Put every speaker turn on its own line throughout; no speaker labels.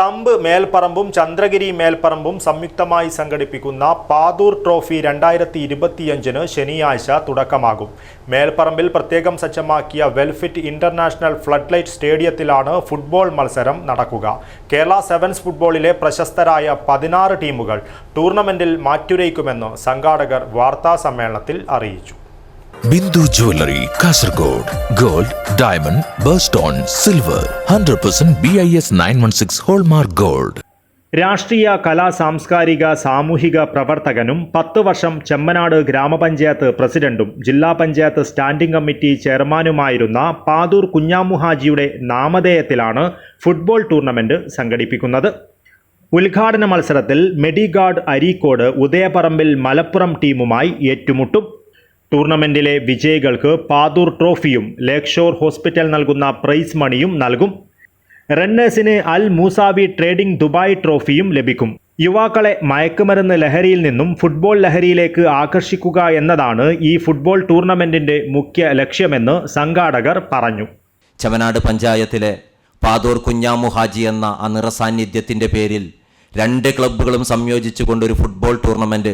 Stump മേൽപ്പറമ്പും Chandragiri മേൽപ്പറമ്പും സംയുക്തമായി സംഘടിപ്പിക്കുന്ന Pathur trophy രണ്ടായിരത്തി ഇരുപത്തിയഞ്ചിന് ശനിയാഴ്ച തുടക്കമാകും. മേൽപ്പറമ്പിൽ പ്രത്യേകം സജ്ജമാക്കിയ വെൽഫിറ്റ് ഇന്റർനാഷണൽ ഫ്ലഡ് ലൈറ്റ് സ്റ്റേഡിയത്തിലാണ് ഫുട്ബോൾ മത്സരം നടക്കുക. കേരള സെവൻസ് ഫുട്ബോളിലെ പ്രശസ്തരായ പതിനാറ് ടീമുകൾ ടൂർണമെന്റിൽ മാറ്റുരയ്ക്കുമെന്ന് സംഘാടകർ വാർത്താ സമ്മേളനത്തിൽ അറിയിച്ചു.
Bindu jewellery Kasaragod. Gold diamond birthstone silver. Hundred percent B I S nine one six hallmark gold.
രാഷ്ട്രീയ കലാ സാംസ്കാരിക സാമൂഹിക പ്രവർത്തകനും പത്ത് വർഷം ചെമ്മനാട് ഗ്രാമപഞ്ചായത്ത് പ്രസിഡന്റും ജില്ലാ പഞ്ചായത്ത് സ്റ്റാൻഡിംഗ് കമ്മിറ്റി ചെയർമാനുമായിരുന്ന പാതൂർ കുഞ്ഞാമുഹാജിയുടെ നാമധേയത്തിലാണ് ഫുട്ബോൾ ടൂർണമെന്റ് സംഘടിപ്പിക്കുന്നത്. ഉദ്ഘാടന മത്സരത്തിൽ മെഡിഗാർഡ് അരീക്കോട് ഉദയപറമ്പിൽ മലപ്പുറം ടീമുമായി ഏറ്റുമുട്ടും. ടൂർണമെന്റിലെ വിജയികൾക്ക് പാതൂർ ട്രോഫിയും ലേക്ഷോർ ഹോസ്പിറ്റൽ നൽകുന്ന പ്രൈസ് മണിയും നൽകും. റണ്ണേഴ്സിന് അൽ മൂസാവി ട്രേഡിംഗ് ദുബായ് ട്രോഫിയും ലഭിക്കും. യുവാക്കളെ മയക്കുമരുന്ന് ലഹരിയിൽ നിന്നും ഫുട്ബോൾ ലഹരിയിലേക്ക് ആകർഷിക്കുക എന്നതാണ് ഈ ഫുട്ബോൾ ടൂർണമെന്റിന്റെ മുഖ്യ ലക്ഷ്യമെന്ന് സംഘാടകർ പറഞ്ഞു.
ചവനാട് പഞ്ചായത്തിലെ പാതൂർ കുഞ്ഞാമു ഹാജി എന്ന ആ നിറസാന്നിധ്യത്തിന്റെ പേരിൽ രണ്ട് ക്ലബ്ബുകളും സംയോജിച്ചുകൊണ്ടൊരു ഫുട്ബോൾ ടൂർണമെന്റ്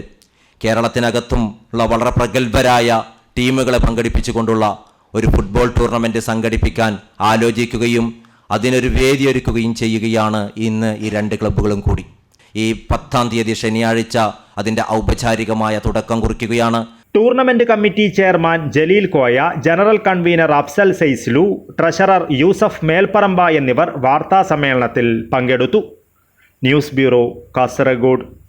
കേരളത്തിനകത്തും ഉള്ള വളരെ പ്രഗത്ഭരായ ടീമുകളെ പങ്കെടുപ്പിച്ചുകൊണ്ടുള്ള ഒരു ഫുട്ബോൾ ടൂർണമെന്റ് സംഘടിപ്പിക്കാൻ ആലോചിക്കുകയും അതിനൊരു വേദി ഒരുക്കുകയും ചെയ്യുകയാണ് ഇന്ന് ഈ രണ്ട് ക്ലബ്ബുകളും കൂടി. ഈ പത്താം തീയതി ശനിയാഴ്ച അതിന്റെ ഔപചാരികമായ തുടക്കം കുറിക്കുകയാണ്.
Tournament committee chairman Jaleel Koya general convener Afsal Saislu treasurer Yusuf Melparamba എന്നിവർ വാർത്താ സമ്മേളനത്തിൽ പങ്കെടുത്തു. News bureau Kasaragod.